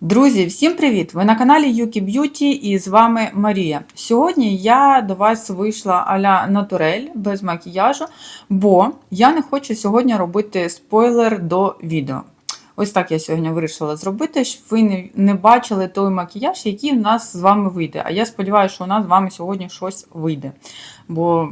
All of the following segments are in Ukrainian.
Друзі, всім привіт! Ви на каналі Юкі Б'юті і з вами Марія. Сьогодні я до вас вийшла аля натурель без макіяжу, бо я не хочу сьогодні робити спойлер до відео. Ось так я сьогодні вирішила зробити, щоб ви не, бачили той макіяж, який в нас з вами вийде. А я сподіваюся, що у нас з вами сьогодні щось вийде. Бо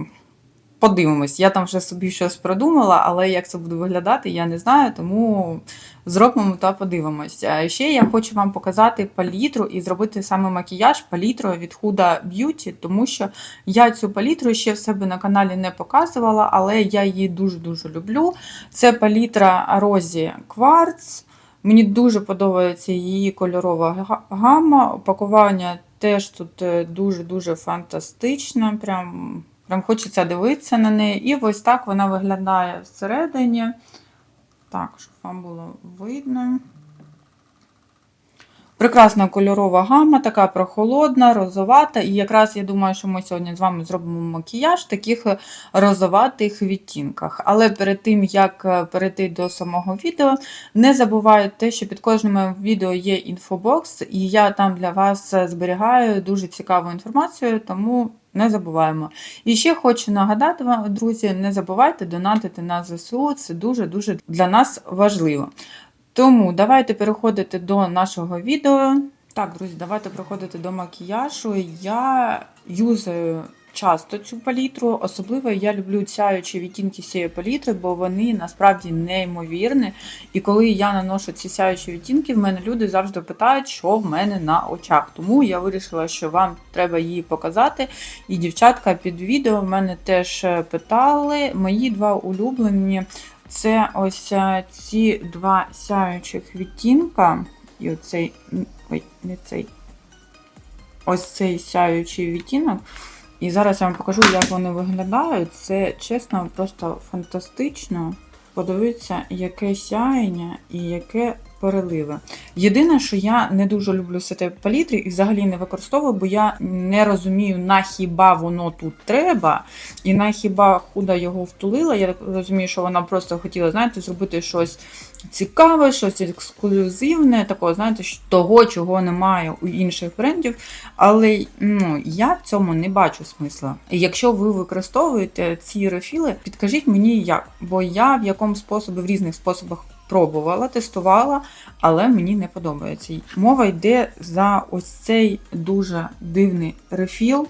подивимось, я там вже собі щось продумала, але як це буде виглядати, я не знаю, тому зробимо та подивимось. А Ще я хочу вам показати палітру і зробити саме макіяж палітрою від Huda Beauty, тому що я цю палітру ще в себе на каналі не показувала, але я її дуже-дуже люблю. Це палітра Розі Quartz. Мені дуже подобається її кольорова га- гама. Упакування теж тут е, дуже-дуже фантастичне. Прям, прям хочеться дивитися на неї. І ось так вона виглядає всередині. Так, щоб вам було видно. Прекрасна кольорова гама, така прохолодна, розовата. І якраз я думаю, що ми сьогодні з вами зробимо макіяж в таких розоватих відтінках. Але перед тим, як е, перейти до самого відео, не забувайте, що під кожним відео є інфобокс, і я там для вас е, зберігаю дуже цікаву інформацію, тому не забуваємо. І ще хочу нагадати вам, друзі, не забувайте донатити на ЗСУ, це дуже-дуже для нас важливо. Тому давайте переходити до нашого відео. Так, друзі, давайте переходити до макіяжу. Я юзаю часто цю палітру. Особливо я люблю сяючі відтінки цієї палітри, бо вони насправді неймовірні. І коли я наношу ці сяючі відтінки, в мене люди завжди питають, що в мене на очах. Тому я вирішила, що вам треба її показати. І дівчатка під відео в мене теж питали. Мої два улюблені. Це ось е, ці два сяючих відтінка. І оцей. Ой, не цей. Ось цей сяючий відтінок. І зараз я вам покажу, як вони виглядають. Це чесно, просто фантастично. Подивіться, яке сяєння і яке переливи. Єдине, що я не дуже люблю все те палітри і взагалі не використовую, бо я не розумію, на хіба воно тут треба, і на хіба худа його втулила. Я розумію, що вона просто хотіла, знаєте, зробити щось цікаве, щось ексклюзивне, такого, знаєте, того, чого немає у інших брендів. Але ну, я в цьому не бачу смисла. Якщо ви використовуєте ці рефіли, підкажіть мені як, бо я в якому способі, в різних способах пробувала, тестувала, але мені не подобається. Мова йде за ось цей дуже дивний рефіл.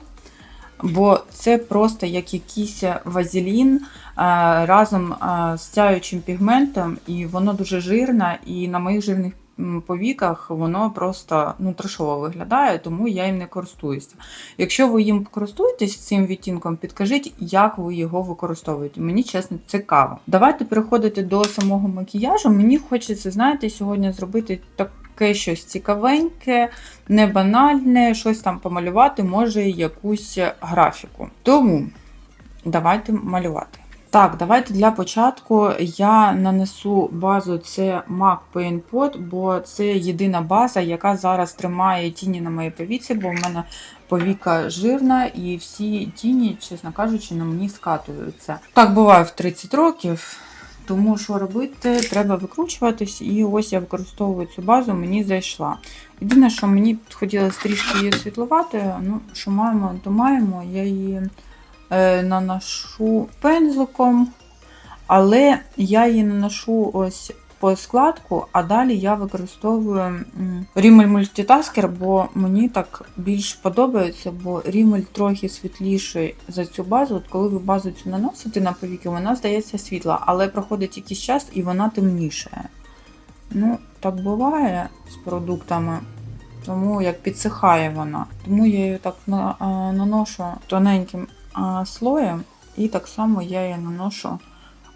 Бо це просто як якийсь вазелін а, разом а, з сяючим пігментом, і воно дуже жирне, і на моїх жирних м, повіках воно просто ну, трешово виглядає, тому я їм не користуюся. Якщо ви їм користуєтесь цим відтінком, підкажіть, як ви його використовуєте. Мені чесно цікаво. Давайте переходити до самого макіяжу. Мені хочеться, знаєте, сьогодні зробити таке щось цікавеньке, не банальне, щось там помалювати, може якусь графіку. Тому давайте малювати. Так, давайте для початку я нанесу базу це MAC Paint Pot, бо це єдина база, яка зараз тримає тіні на моїй повіці, бо в мене повіка жирна і всі тіні, чесно кажучи, на мені скатуються. Так буває в 30 років. Тому що робити, треба викручуватись, і ось я використовую цю базу, мені зайшла. Єдине, що мені хотілося трішки її світлувати, ну, що маємо, то маємо, я її е, наношу пензликом, але я її наношу ось по складку, а далі я використовую м, Rimmel Multitasker, бо мені так більш подобається, бо Rimmel трохи світліший за цю базу. От коли ви базу цю наносите на повіки, вона здається світла, але проходить якийсь час і вона темнішає. Ну, так буває з продуктами. Тому як підсихає вона. Тому я її так на, а, наношу тоненьким а, слоєм, і так само я її наношу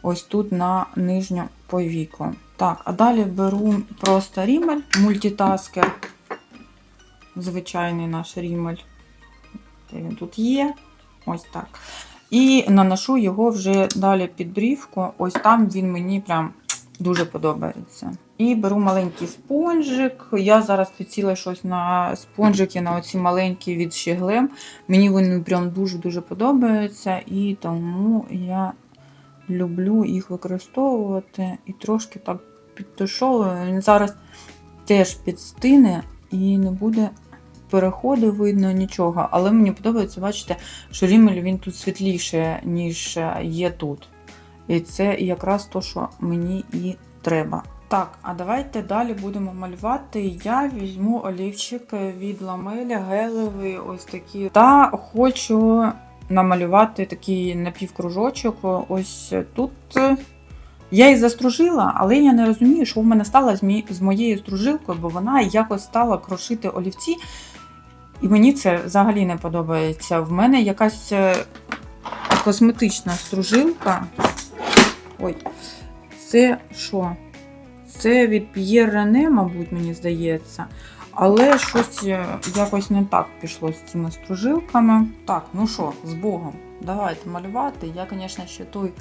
ось тут на нижню повіку. Так, а далі беру просто рімель, мультитаскер. Звичайний наш рімель. Він тут є. Ось так. І наношу його вже далі під брівку. Ось там він мені прям дуже подобається. І беру маленький спонжик. Я зараз підсіла щось на спонжики, на оці маленькі від Щеглем. Мені вони прям дуже-дуже подобаються, і тому я люблю їх використовувати і трошки так підтушовую. Він зараз теж підстине і не буде переходу видно нічого. Але мені подобається, бачите, що рімель він тут світліше, ніж е, є тут. І це якраз то, що мені і треба. Так, а давайте далі будемо малювати. Я візьму олівчик від ламеля, гелевий, ось такі. Та хочу намалювати такий напівкружочок. Ось тут. Я її застружила, але я не розумію, що в мене стало з, мій- з моєю стружилкою, бо вона якось стала крошити олівці. І мені це взагалі не подобається. В мене якась е, косметична стружилка. Ой, це що? Це від П'єр Рене, мабуть, мені здається. Але щось е, якось не так пішло з цими стружилками. Так, ну що, з Богом, давайте малювати. Я, звісно, ще той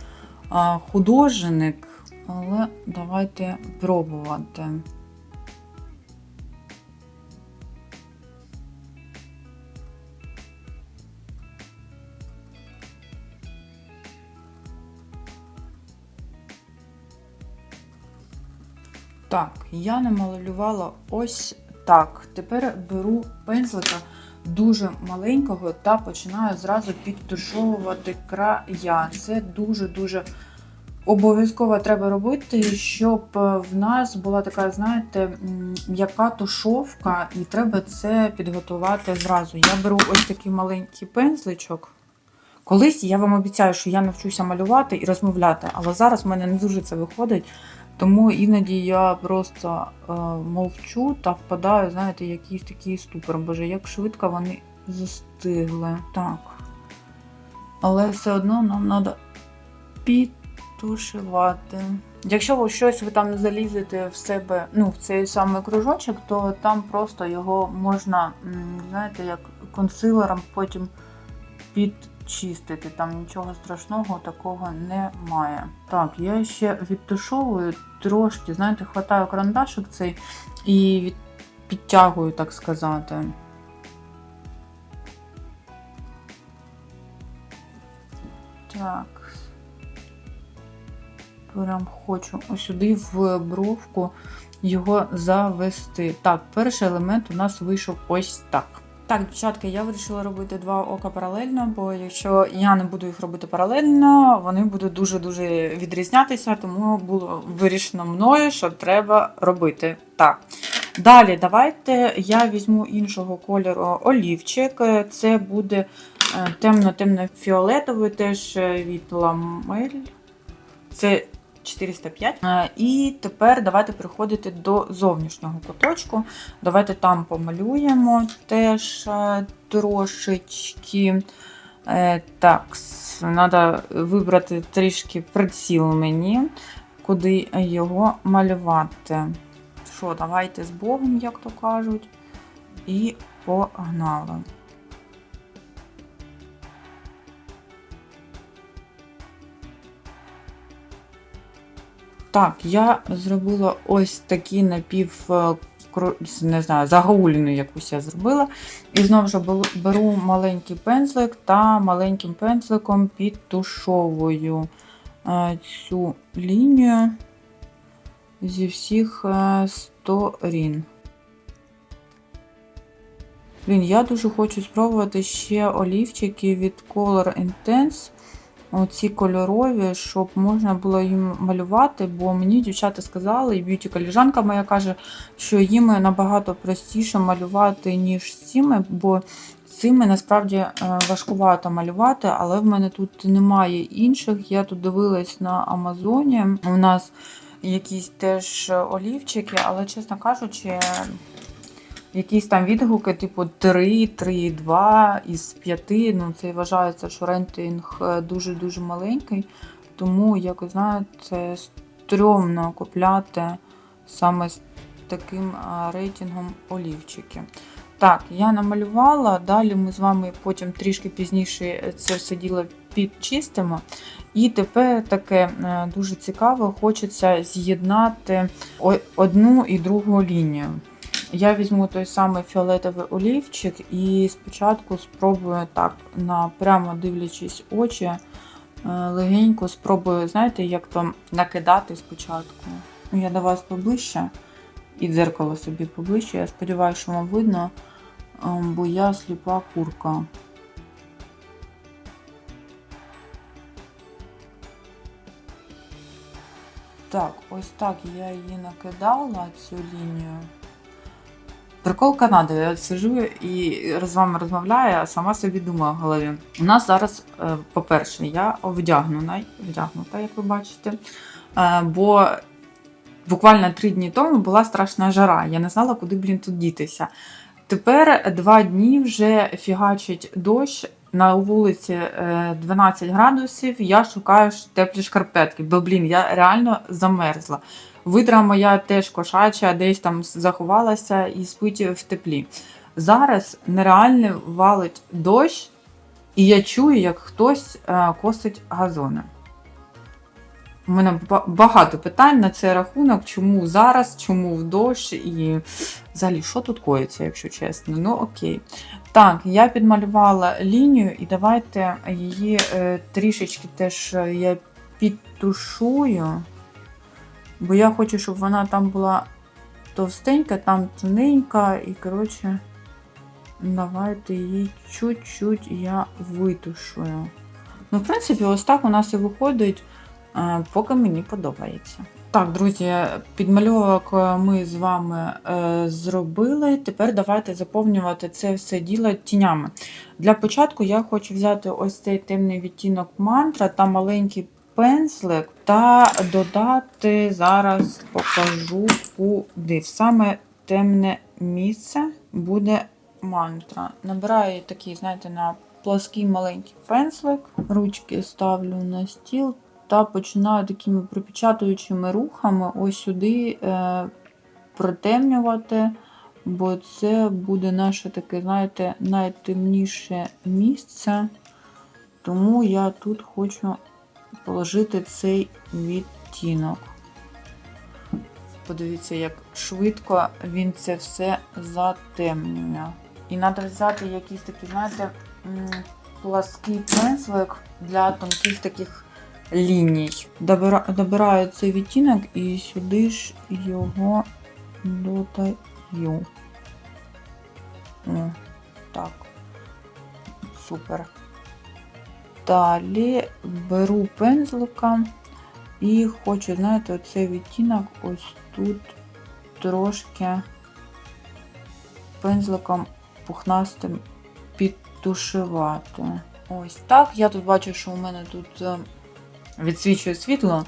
а, художник, але давайте пробувати. Так, я намалювала ось так. Тепер беру пензлика дуже маленького та починаю зразу підтушовувати края. Це дуже-дуже обов'язково треба робити, щоб е, в нас була така, знаєте, м'яка тушовка, і треба це підготувати зразу. Я беру ось такий маленький пензличок. Колись я вам обіцяю, що я навчуся малювати і розмовляти, але зараз в мене не дуже це виходить. Тому іноді я просто е, мовчу та впадаю, знаєте, якийсь такий ступор. Боже, як швидко вони застигли. Так. Але все одно нам треба підтушувати. Якщо ви щось ви там не залізете в себе, ну, в цей самий кружочок, то там просто його можна, знаєте, як консилером потім підчистити. Там нічого страшного такого немає. Так, я ще відтушовую трошки, знаєте, хватаю карандашик цей і від... підтягую, так сказати. Так. Прям хочу сюди в бровку його завести. Так, перший елемент у нас вийшов ось так. Так, дівчатки, я вирішила робити два ока паралельно, бо якщо я не буду їх робити паралельно, вони будуть дуже-дуже відрізнятися, тому було вирішено мною, що треба робити так. Далі, давайте я візьму іншого кольору олівчик. Це буде е, темно-темно-фіолетовий, теж е, від ламель. Це 405. Е, І тепер давайте переходити до зовнішнього куточку. Давайте там помалюємо теж е, трошечки. Е, Так, треба вибрати трішки приціл мені, куди його малювати. Що, давайте з Богом, як то кажуть, і погнали. Так, я зробила ось такі напів, е, не знаю, загауліну якусь я зробила. І знову ж беру- маленький пензлик та маленьким пензликом підтушовую е, цю лінію зі всіх е, сторін. Блін, я дуже хочу спробувати ще олівчики від Color Intense. Оці кольорові, щоб можна було їм малювати, бо мені дівчата сказали, і б'юті коліжанка моя каже, що їм набагато простіше малювати, ніж цими, бо цими насправді е, важкувато малювати, але в мене тут немає інших. Я тут дивилась на Амазоні. У нас якісь теж олівчики, але, чесно кажучи, якісь там відгуки, типу 3, 3,2 із 5. Ну, це вважається, що рейтинг е, дуже-дуже маленький. Тому, як ви знаєте, стрьомно купляти саме з таким рейтингом олівчики. Так, я намалювала. Далі ми з вами потім трішки пізніше це все діло підчистимо. І тепер таке е, дуже цікаве, хочеться з'єднати одну і другу лінію. Я візьму той самий фіолетовий олівчик і спочатку спробую так, прямо дивлячись очі, е, легенько спробую, знаєте, як там накидати спочатку. Ну, Я до вас поближче. І дзеркало собі поближче. Я сподіваюся, що вам видно, ем, бо я сліпа курка. Так, ось так я її накидала, цю лінію. Прикол Канади. Я сижу і з вами розмовляю, а сама собі думаю в голові. У нас зараз, е, по-перше, я вдягнена, вдягнута, як ви бачите. Е, Бо буквально три дні тому була страшна жара. Я не знала, куди, блін, тут дітися. Тепер два дні вже фігачить дощ. На вулиці е, 12 градусів, я шукаю теплі шкарпетки, бо, блін, я реально замерзла. Видра моя теж кошача, десь там заховалася і спить в теплі. Зараз нереально валить дощ, і я чую, як хтось е, косить газони. У мене багато питань на цей рахунок, чому зараз, чому в дощ і взагалі, що тут коїться, якщо чесно. Ну окей. Так, я підмалювала лінію, і давайте її е, трішечки теж е, я підтушую. Бо я хочу, щоб вона там була товстенька, там тоненька, і, коротше, давайте її чуть-чуть я витушую. Ну, в принципі, ось так у нас і виходить, е, поки мені подобається. Так, друзі, підмальовок ми з вами е, зробили. Тепер давайте заповнювати це все діло тінями. Для початку я хочу взяти ось цей темний відтінок мантра та маленький пензлик та додати зараз покажу куди. В саме темне місце буде мантра. Набираю такий, знаєте, на плоский маленький пензлик, ручки ставлю на стіл та починаю такими пропечатуючими рухами ось сюди е, протемнювати, бо це буде наше таке, знаєте, найтемніше місце. Тому я тут хочу положити цей відтінок. Подивіться, як швидко він це все затемнює. І треба взяти якийсь такий, знаєте, плаский пензлик для тонких таких ліній. Добира- Добираю цей відтінок і сюди ж його додаю. Так. Супер. Далі беру пензлика і хочу, знаєте, оцей відтінок ось тут трошки пензликом пухнастим підтушувати. Ось так. Я тут бачу, що у мене тут е, відсвічує світло,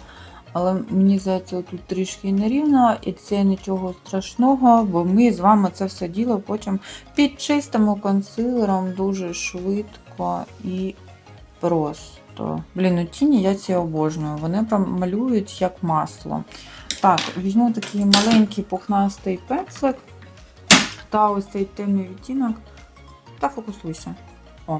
але мені здається, тут трішки нерівно, і це нічого страшного, бо ми з вами це все діло потім підчистимо консилером дуже швидко і просто. Блін, ну тіні я ці обожнюю. Вони прям малюють як масло. Так, візьму такий маленький пухнастий пензлик та ось цей темний відтінок. Та фокусуйся. О,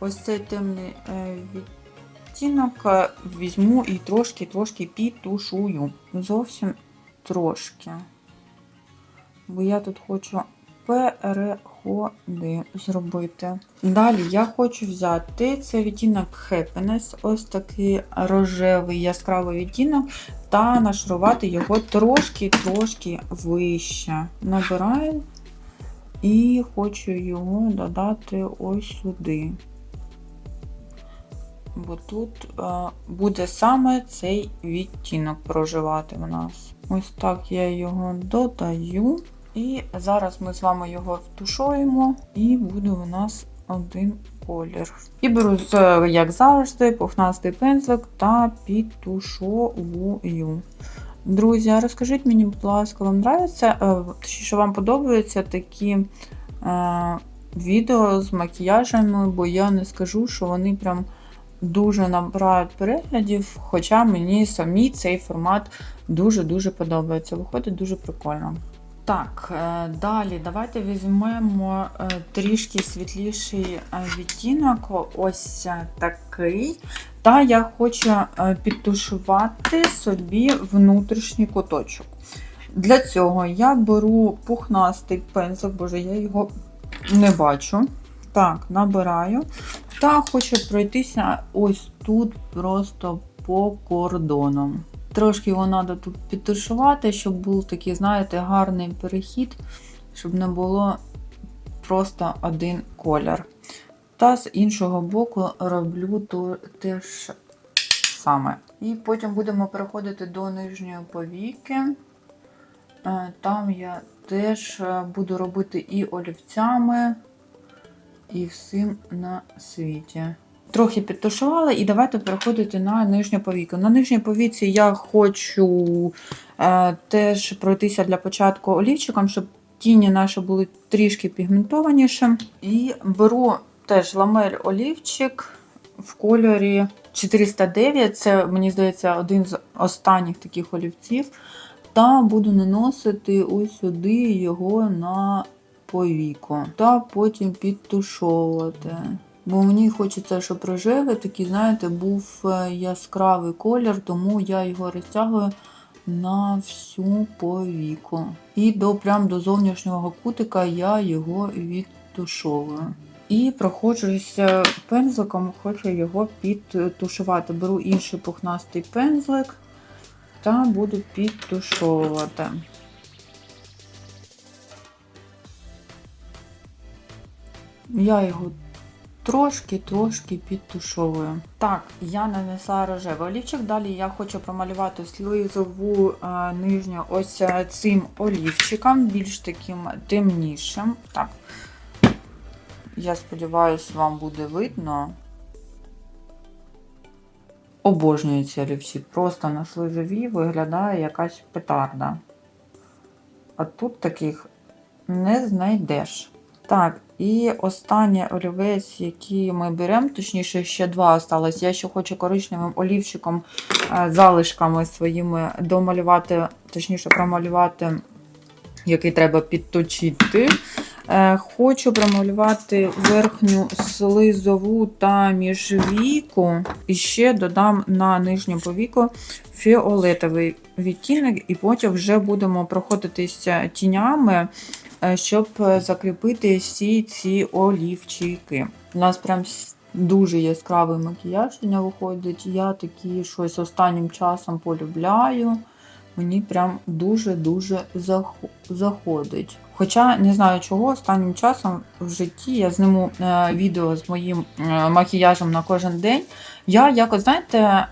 ось цей темний е, відтінок е, візьму і трошки-трошки підтушую. Зовсім трошки. Бо я тут хочу переходи зробити. Далі я хочу взяти цей відтінок Happiness, ось такий рожевий яскравий відтінок, та нашарувати його трошки-трошки вище. Набираю і хочу його додати ось сюди. Бо тут е, буде саме цей відтінок проживати в нас. Ось так я його додаю. І зараз ми з вами його втушуємо, і буде у нас один колір. І беру, як завжди, пухнастий пензлик та підтушовую. Друзі, розкажіть мені, будь ласка, вам е, що вам подобаються такі е, відео з макіяжами, бо я не скажу, що вони прям дуже набирають переглядів, хоча мені самі цей формат дуже-дуже подобається. Виходить дуже прикольно. Так, е, далі давайте візьмемо е, трішки світліший е, відтінок, ось такий. Та я хочу підтушувати собі внутрішній куточок. Для цього я беру пухнастий пензлик, боже, я його не бачу. Так, набираю. Та хочу пройтися ось тут просто по кордонам. Трошки його треба тут підтушувати, щоб був такий, знаєте, гарний перехід, щоб не було просто один колір. Та з іншого боку роблю то теж саме. І потім будемо переходити до нижньої повіки. Е, Там я теж е, буду робити і олівцями, і всім на світі. Трохи підтушувала, і давайте переходити на нижню повіку. На нижній повіці я хочу е, теж пройтися для початку олівчиком, щоб тіні наші були трішки пігментованіше. І беру теж ламель олівчик в кольорі 409. Це, мені здається, один з останніх таких олівців. Та буду наносити ось сюди його на повіку. Та потім підтушовувати. Бо мені хочеться, щоб рожевий такий, знаєте, був е, яскравий колір, тому я його розтягую на всю повіку. І до прям до зовнішнього кутика я його відтушовую. І проходжуся пензликом, хочу його підтушувати. Беру інший пухнастий пензлик та буду підтушовувати. Я його трошки-трошки підтушовую. Так, я нанесла рожевий олівчик. Далі я хочу промалювати слизову е, нижню ось е, цим олівчиком, більш таким темнішим. Так, я сподіваюся, вам буде видно. Обожнюю ці олівці. Просто на слизові виглядає якась петарда. А тут таких не знайдеш. Так, і останній олівець, який ми беремо, точніше, ще два осталось. Я ще хочу коричневим олівчиком, е, залишками своїми домалювати, точніше, промалювати, який треба підточити. Е, Хочу промалювати верхню слизову та міжвійку. І ще додам на нижню повіку фіолетовий відтінок, і потім вже будемо проходитися тінями, щоб закріпити всі ці олівчики. У нас прям дуже яскравий макіяж сьогодні виходить. Я такі щось останнім часом полюбляю. Мені прям дуже-дуже заходить. Хоча не знаю чого, останнім часом в житті я зніму е, відео з моїм е, макіяжем на кожен день. Я якось, знаєте,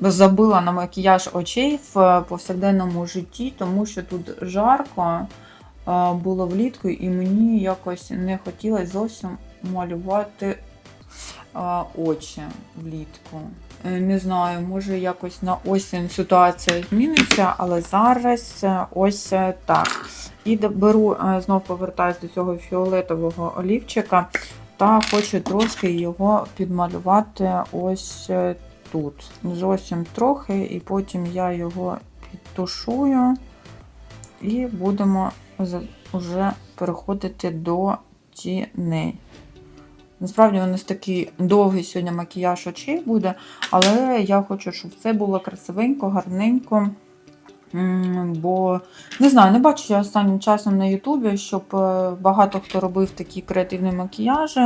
забила на макіяж очей в е, повсякденному житті, тому що тут жарко е, було влітку, і мені якось не хотілося зовсім малювати очі влітку. Е, Не знаю, може якось на осінь ситуація зміниться, але зараз е, ось е, так. І беру, знов повертаюсь до цього фіолетового олівчика та хочу трошки його підмалювати ось тут. Зовсім трохи, і потім я його підтушую і будемо вже переходити до тіней. Насправді у нас такий довгий сьогодні макіяж очей буде, але я хочу, щоб це було красивенько, гарненько. Бо не знаю, не бачу я останнім часом на Ютубі, щоб е, багато хто робив такі креативні макіяжі.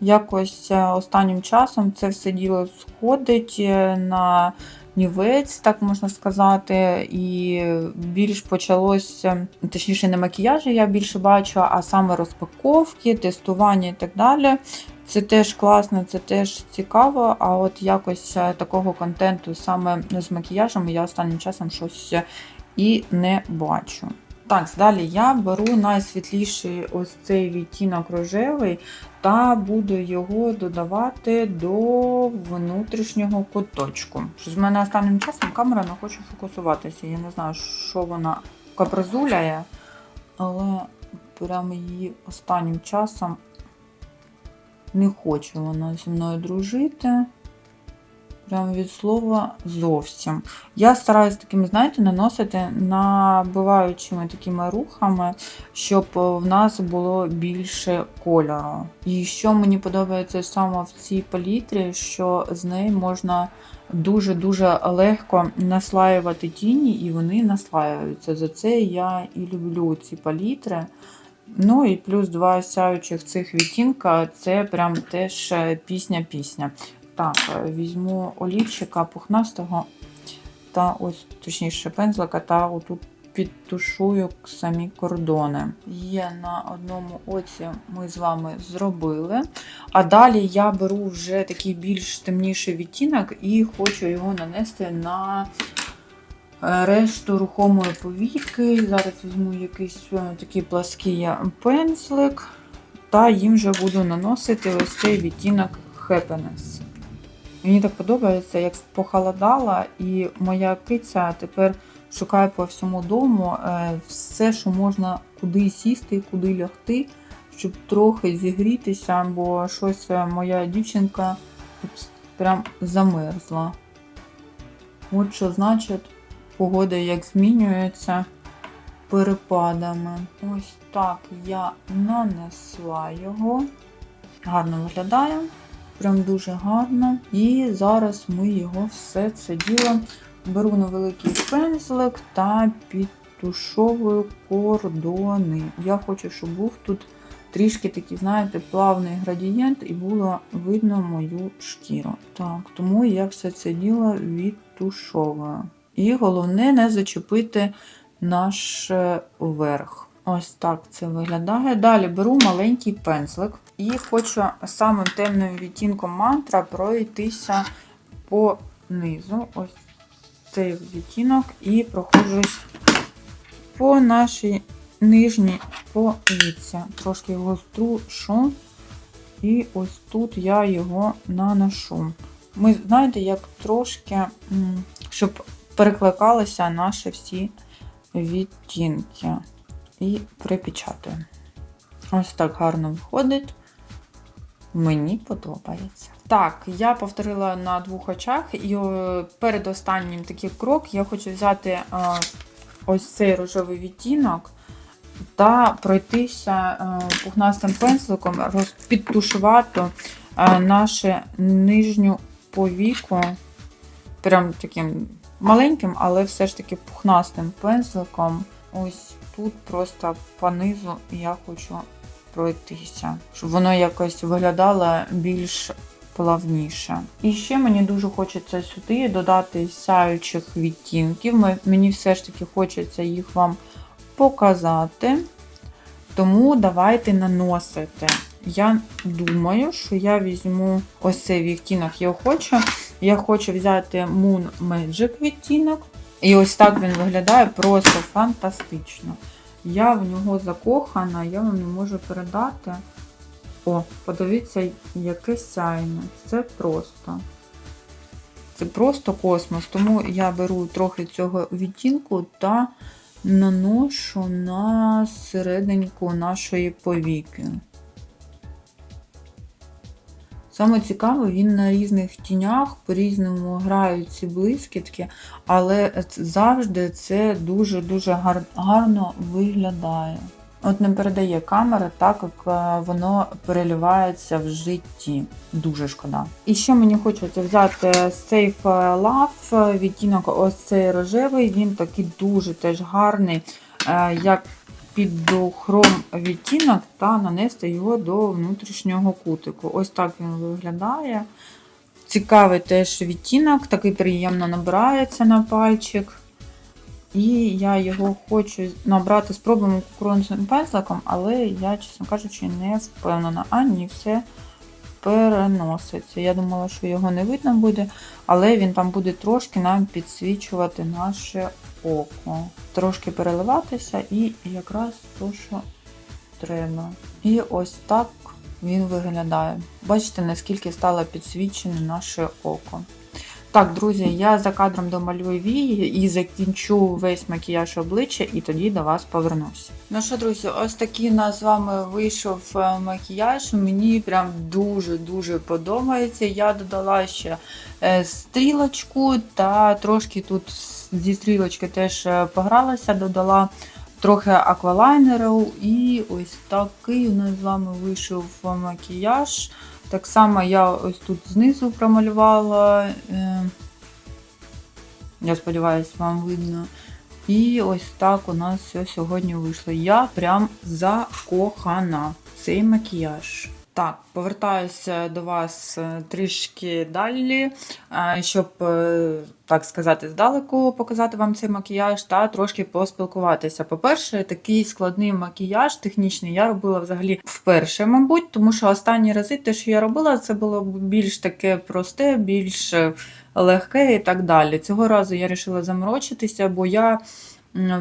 Якось е, останнім часом це все діло сходить е, на нівець, так можна сказати, і більш почалося, точніше, не макіяжі я більше бачу, а саме розпаковки, тестування і так далі. Це теж класно, це теж цікаво, а от якось е, такого контенту саме з макіяжем я останнім часом щось і не бачу. Так, далі я беру найсвітліший ось цей відтінок рожевий та буду його додавати до внутрішнього куточку. Щось в мене останнім часом камера не хоче фокусуватися. Я не знаю, що вона капризуляє, але прямо її останнім часом не хоче вона зі мною дружити. Прям від слова зовсім. Я стараюсь такими, знаєте, наносити набиваючими такими рухами, щоб в нас було більше кольору. І що мені подобається саме в цій палітрі, що з неї можна дуже-дуже легко наслаювати тіні, і вони наслаюються. За це я і люблю ці палітри. Ну і плюс два сяючих цих відтінка це прям теж е, пісня-пісня. Так, е, візьму олівчика пухнастого та ось точніше пензлика та отут підтушую самі кордони. Є на одному оці ми з вами зробили. А далі я беру вже такий більш темніший відтінок і хочу його нанести на е, решту рухомої повіки. Зараз візьму якийсь е, такий плаский пензлик, та їм вже буду наносити ось цей відтінок Happiness. Мені так подобається, як похолодала, і моя киця тепер шукає по всьому дому е, все, що можна куди сісти, куди лягти, щоб трохи зігрітися, бо щось е, моя дівчинка прям замерзла. От що значить погода як змінюється перепадами. Ось так я нанесла його. Гарно виглядає. Прям дуже гарно. І зараз ми його все це діло беру на великий пензлик та підтушовую кордони. Я хочу, щоб був тут трішки такий, знаєте, плавний градієнт і було видно мою шкіру. Так, тому я все це діло відтушовую. І головне не зачепити наш е, верх. Ось так це виглядає. Далі беру маленький пензлик і хочу самим темним відтінком мантра пройтися по низу. Ось цей відтінок і проходжусь по нашій нижній повіці. Трошки його струшу. І ось тут я його наношу. Ми, знаєте, як трошки, щоб перекликалися наші всі відтінки. І припечатую. Ось так гарно виходить. Мені подобається. Так, я повторила на двох очах, і е, перед останнім такий крок я хочу взяти е, ось цей рожевий відтінок та пройтися е, пухнастим пензликом, роз- підтушувати е, нашу нижню повіку. Прям таким маленьким, але все ж таки пухнастим пензликом. Ось тут просто по низу я хочу пройтися, щоб воно якось виглядало більш плавніше. І ще мені дуже хочеться сюди додати сяючих відтінків. Мені все ж таки хочеться їх вам показати. Тому давайте наносити. Я думаю, що я візьму ось цей відтінок, я хочу. Я хочу взяти Moon Magic відтінок. І ось так він виглядає просто фантастично. Я в нього закохана, я вам не можу передати. О, подивіться, яке сяйне. Це просто. Це просто космос. Тому я беру трохи цього відтінку та наношу на серединку нашої повіки. Саме цікаве, він на різних тінях по-різному грають ці блискітки, але завжди це дуже-дуже гар- гарно виглядає. От не передає камера так, як е, воно переливається в житті. Дуже шкода. І ще мені хочеться взяти Safe Love, відтінок ось цей рожевий, він такий дуже теж гарний, е, як під хром відтінок та нанести його до внутрішнього кутику. Ось так він виглядає. Цікавий теж відтінок, такий приємно набирається на пальчик. І я його хочу набрати спробуємо кукурудзяним пензликом, але я, чесно кажучи, не впевнена. А ні, все переноситься. Я думала, що його не видно буде, але він там буде трошки нам підсвічувати наше око. Трошки переливатися і якраз то, що треба. І ось так він виглядає. Бачите, наскільки стало підсвічене наше око. Так, друзі, я за кадром домалюю вії і закінчу весь макіяж обличчя, і тоді до вас повернусь. Ну що, друзі, ось такий у нас з вами вийшов е, макіяж. Мені прям дуже-дуже подобається. Я додала ще е, стрілочку та трошки тут зі стрілочки теж е, погралася, додала трохи аквалайнеру. І ось такий у нас з вами вийшов макіяж. Так само я ось тут знизу промалювала. е, Я сподіваюся, вам видно. І ось так у нас все сьогодні вийшло. Я прям закохана цей макіяж. Так, повертаюся до вас е, трішки далі, е, щоб, е, так сказати, здалеку показати вам цей макіяж та трошки поспілкуватися. По-перше, такий складний макіяж технічний я робила взагалі вперше, мабуть, тому що останні рази те, що я робила, це було більш таке просте, більш легке і так далі. Цього разу я вирішила заморочитися, бо я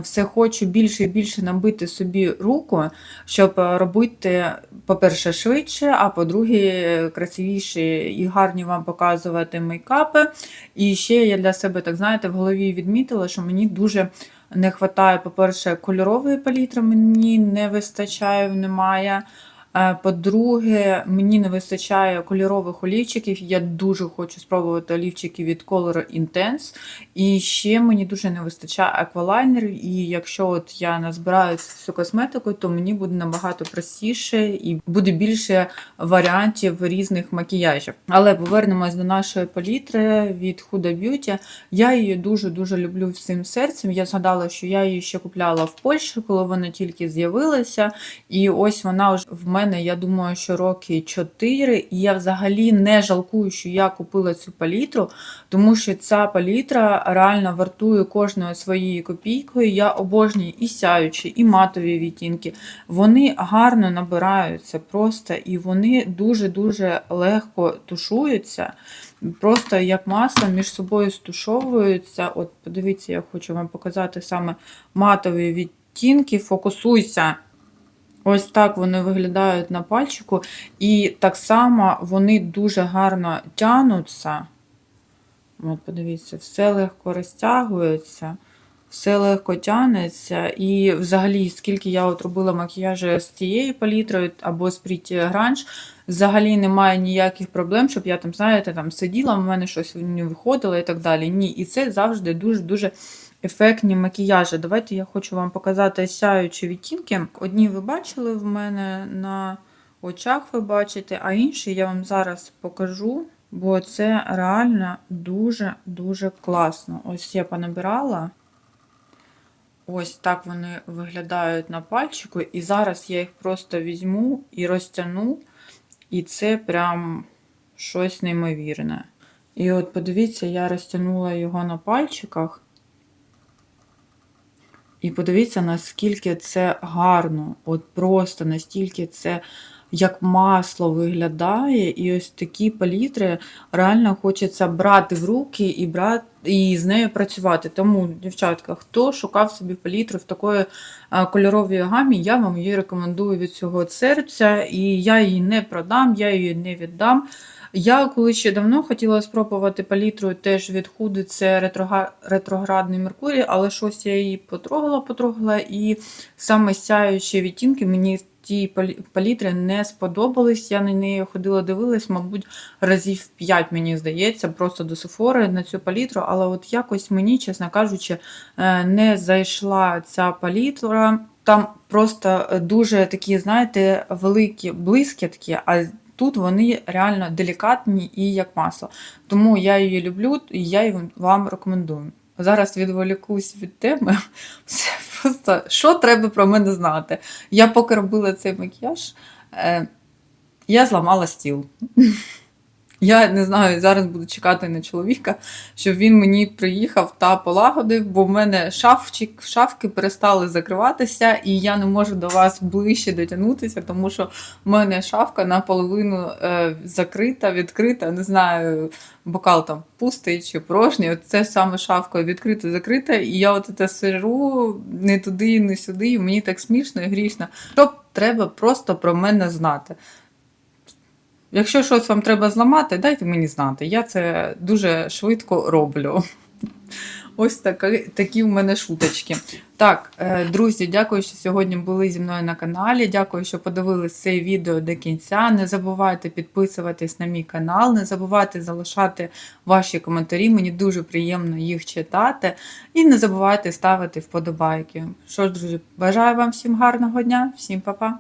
все хочу більше і більше набити собі руку, щоб е, робити, по-перше, швидше, а по-друге, красивіше і гарні вам показувати мейкапи. І ще я для себе, так знаєте, в голові відмітила, що мені дуже не вистачає, по-перше, кольорової палітри мені не вистачає, немає. Е, По-друге, мені не вистачає кольорових олівчиків. Я дуже хочу спробувати олівчики від Color Intense. І ще мені дуже не вистачає аквалайнерів. І якщо от я назбираю всю косметику, то мені буде набагато простіше і буде більше варіантів різних макіяжів. Але повернемось до нашої палітри від Huda Beauty. Я її дуже-дуже люблю всім серцем. Я згадала, що я її ще купляла в Польщі, коли вона тільки з'явилася. І ось вона вже в мене, я думаю, що роки 4. І я взагалі не жалкую, що я купила цю палітру, тому що ця палітра реально вартує кожною своєю копійкою. Я обожнюю і сяючі, і матові відтінки. Вони гарно набираються просто, і вони дуже-дуже легко тушуються. Просто як масло між собою стушовуються. От подивіться, я хочу вам показати саме матові відтінки. Фокусуйся. Ось так вони виглядають на пальчику. І так само вони дуже гарно тянуться. От, подивіться, все легко розтягується, все легко тянеться. І взагалі, скільки я от робила макіяжі з цією палітрою або з Pretty Grange, взагалі немає ніяких проблем, щоб я там, знаєте, там сиділа, в мене щось не виходило і так далі. Ні, і це завжди дуже-дуже ефектні макіяжі. Давайте я хочу вам показати сяючі відтінки. Одні ви бачили в мене на очах, ви бачите, а інші я вам зараз покажу, бо це реально дуже-дуже класно. Ось я понабирала. Ось так вони виглядають на пальчику, і зараз я їх просто візьму і розтягну, і це прям щось неймовірне. І от подивіться, я розтягнула його на пальчиках. І подивіться, наскільки це гарно, от просто настільки це як масло виглядає. І ось такі палітри реально хочеться брати в руки і брати. І з нею працювати. Тому, дівчатка, хто шукав собі палітру в такої кольоровій гамі, я вам її рекомендую від цього серця, і я її не продам, я її не віддам. Я коли ще давно хотіла спробувати палітру теж від худи, це ретрога- ретроградний Меркурій, але щось я її потрогала, потрогала, і саме сяючі відтінки мені ті палітри не сподобались. Я на неї ходила, дивилась, мабуть, разів 5, мені здається, просто до Сефори на цю палітру. Але от якось мені, чесно кажучи, е, не зайшла ця палітра. Там просто е, дуже такі, знаєте, великі блискітки, а тут вони реально делікатні і як масло. Тому я її люблю і я її вам рекомендую. Зараз відволікусь від теми. Це просто що треба про мене знати. Я поки робила цей макіяж, е, я зламала стіл. Я не знаю, зараз буду чекати на чоловіка, щоб він мені приїхав та полагодив, бо в мене шафчик, шафки перестали закриватися, і я не можу до вас ближче дотягнутися, тому що в мене шафка наполовину е, закрита, відкрита. Не знаю, бокал там пустий чи порожній. От Це саме шафка відкрита, закрита, і я от це сижу не туди, не сюди, і мені так смішно і грішно. Що треба просто про мене знати. Якщо щось вам треба зламати, дайте мені знати. Я це дуже швидко роблю. Ось такі, такі в мене шуточки. Так, е, друзі, дякую, що сьогодні були зі мною на каналі. Дякую, що подивились це відео до кінця. Не забувайте підписуватись на мій канал, не забувайте залишати ваші коментарі. Мені дуже приємно їх читати. І не забувайте ставити вподобайки. Що ж, друзі, бажаю вам всім гарного дня, всім па-па!